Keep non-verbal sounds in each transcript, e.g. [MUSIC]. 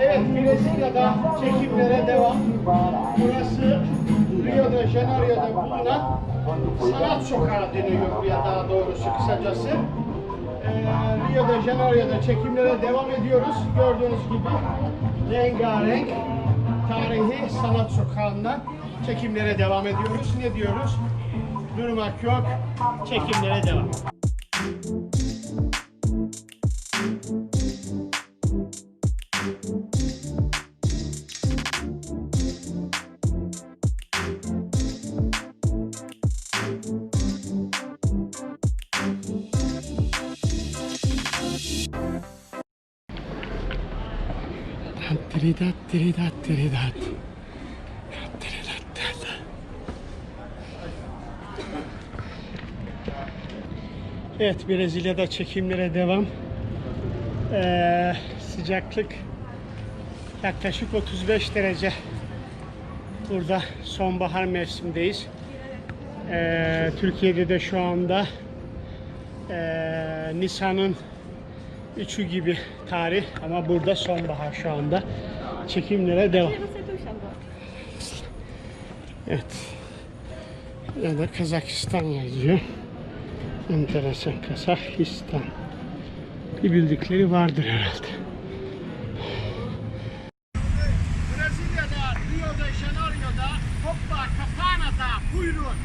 Evet, Brezilya'da çekimlere devam. Burası Rio de Janeiro'da bulunan Sanat Sokağı deniyor buraya daha doğrusu kısacası. Ee, Rio de Janeiro'da çekimlere devam ediyoruz. Gördüğünüz gibi rengarenk tarihi sanat sokağından çekimlere devam ediyoruz. Ne diyoruz? Durmak yok, çekimlere devam. Tridat, tridat, tridat. Tridat, tridat. Evet, Brezilya'da çekimlere devam. Ee, sıcaklık yaklaşık 35 derece. Burada sonbahar mevsimdeyiz. Ee, Türkiye'de de şu anda ee, Nisan'ın 3'ü gibi tarih ama burada sonbahar şu anda. Çekimlere devam. Evet. Ya da Kazakistan yazıyor. Enteresan Kazakistan. Bir bildikleri vardır herhalde. Brezilya'da, Rio de Janeiro'da, Copacabana'da buyurun.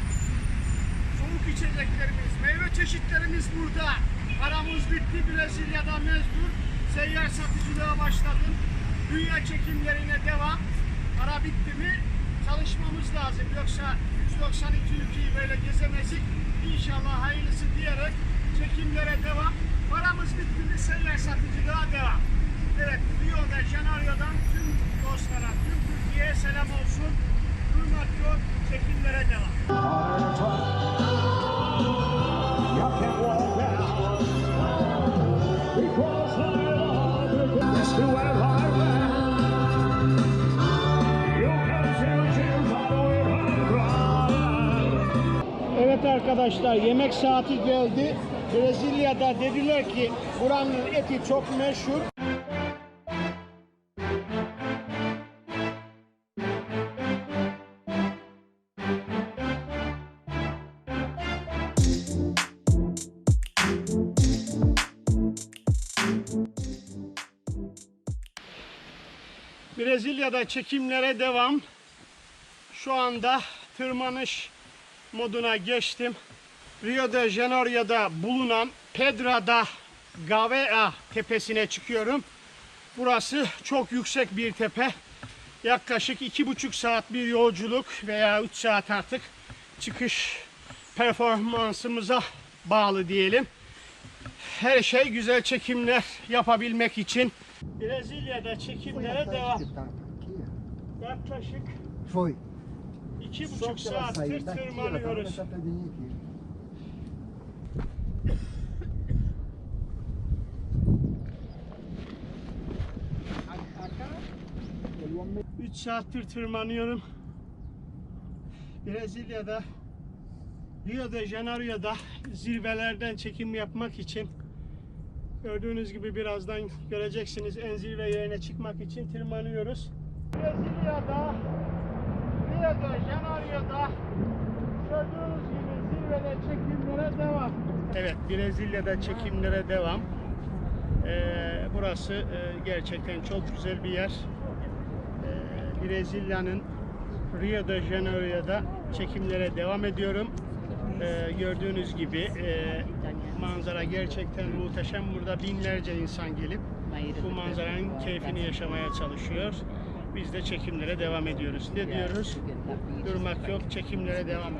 Soğuk içeceklerimiz, meyve çeşitlerimiz burada. Paramız bitti Brezilya'da mezdur. Seyyar satıcılığa başladım. Dünya çekimlerine devam. Para bitti mi çalışmamız lazım. Yoksa 192 ülkeyi böyle gezemezdik. İnşallah hayırlısı diyerek çekimlere devam. Paramız bitti mi seyyar satıcılığa devam. Evet Rio de Janeiro'dan tüm dostlara, tüm Türkiye'ye selam olsun. Durmak yok, çekimlere devam. Arkadaşlar yemek saati geldi. Brezilya'da dediler ki buranın eti çok meşhur. Brezilya'da çekimlere devam. Şu anda tırmanış moduna geçtim. Rio de Janeiro'da bulunan Pedra da Gavea tepesine çıkıyorum. Burası çok yüksek bir tepe. Yaklaşık iki buçuk saat bir yolculuk veya üç saat artık çıkış performansımıza bağlı diyelim. Her şey güzel çekimler yapabilmek için Brezilya'da çekimlere devam. Yaklaşık Foi. İki buçuk saattir tırmanıyoruz. 3 saattir tırmanıyorum. Brezilya'da Rio de Janeiro'da zirvelerden çekim yapmak için gördüğünüz gibi birazdan göreceksiniz en zirve yerine çıkmak için tırmanıyoruz. Brezilya'da Rio de Janeiro'da gördüğünüz gibi zirvede çekimlere devam. Evet Brezilya'da çekimlere devam. Ee, burası e, gerçekten çok güzel bir yer. Ee, Brezilya'nın Rio de Janeiro'da çekimlere devam ediyorum. Ee, gördüğünüz gibi e, manzara gerçekten muhteşem. Burada binlerce insan gelip bu manzaranın keyfini yaşamaya çalışıyor. Biz de çekimlere devam ediyoruz. Ne diyoruz? Durmak yok, çekimlere devam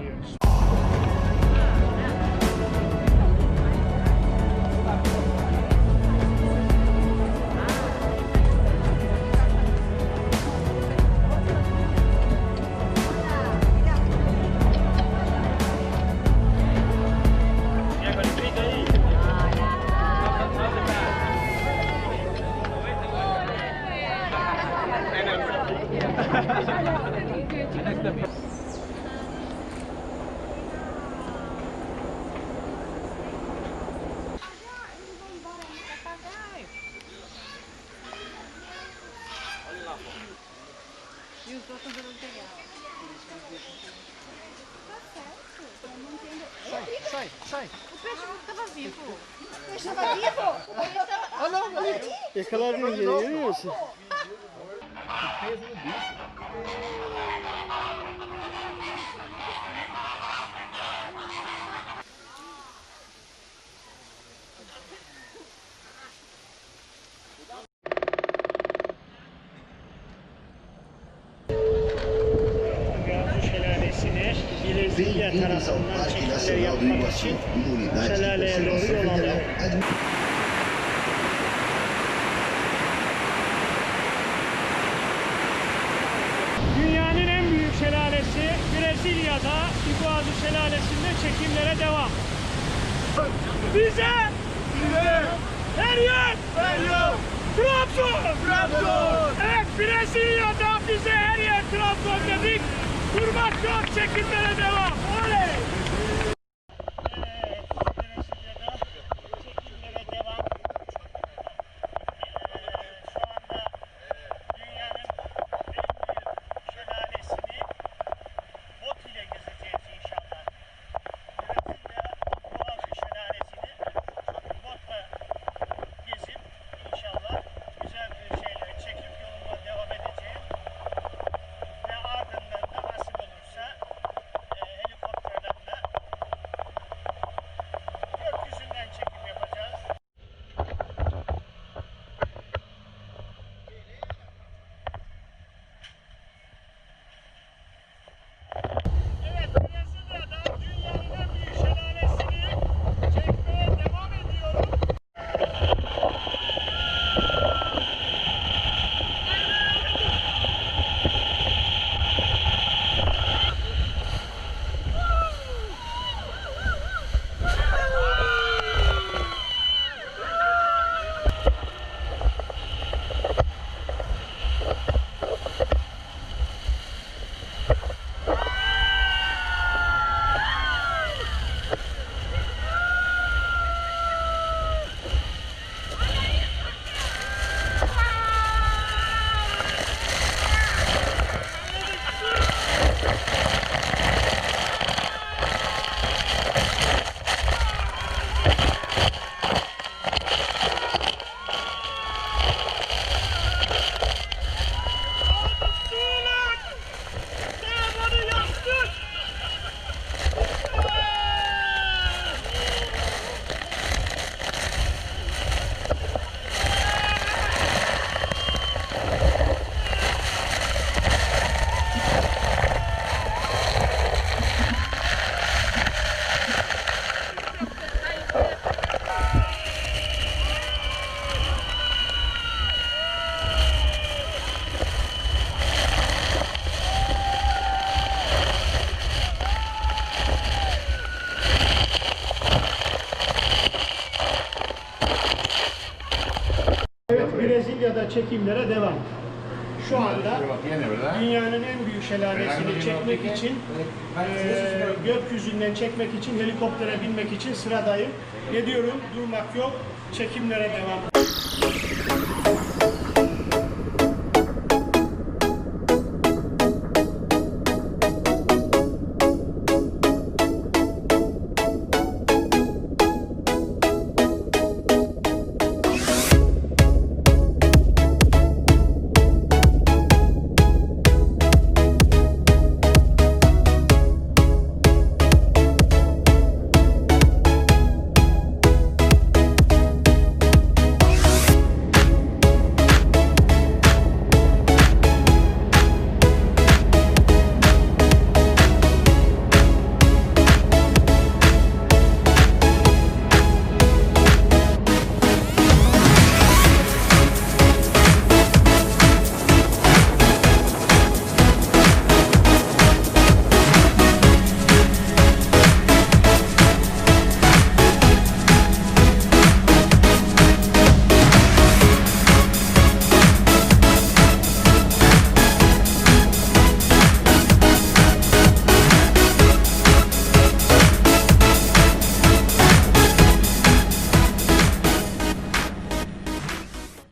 estou outros não pegar. Tá Eu não. Sai, sai, sai. O peixe estava vivo. O peixe estava vivo? O peixe estava... Ah, não, ali. É claro, não é, é isso. [LAUGHS] O peso no bicho. Brezilya tarafından çekimler yapmak için şelaleye doğru yol alıyor. Dünyanın en büyük şelalesi Brezilya'da Iguazu Şelalesi'nde çekimlere devam. Bize her yer her yer Trabzon. Trabzon. Evet Brezilya'da bize her yer Trabzon dedik. Durmak yok çekimlere devam. Oley! Evet, Brezilya'da çekimlere devam. Şu anda ¿verdad? dünyanın en büyük şelalesini çekmek için, eee, gökyüzünden çekmek için, helikoptere binmek için sıradayım. Ne diyorum? Durmak yok, çekimlere devam.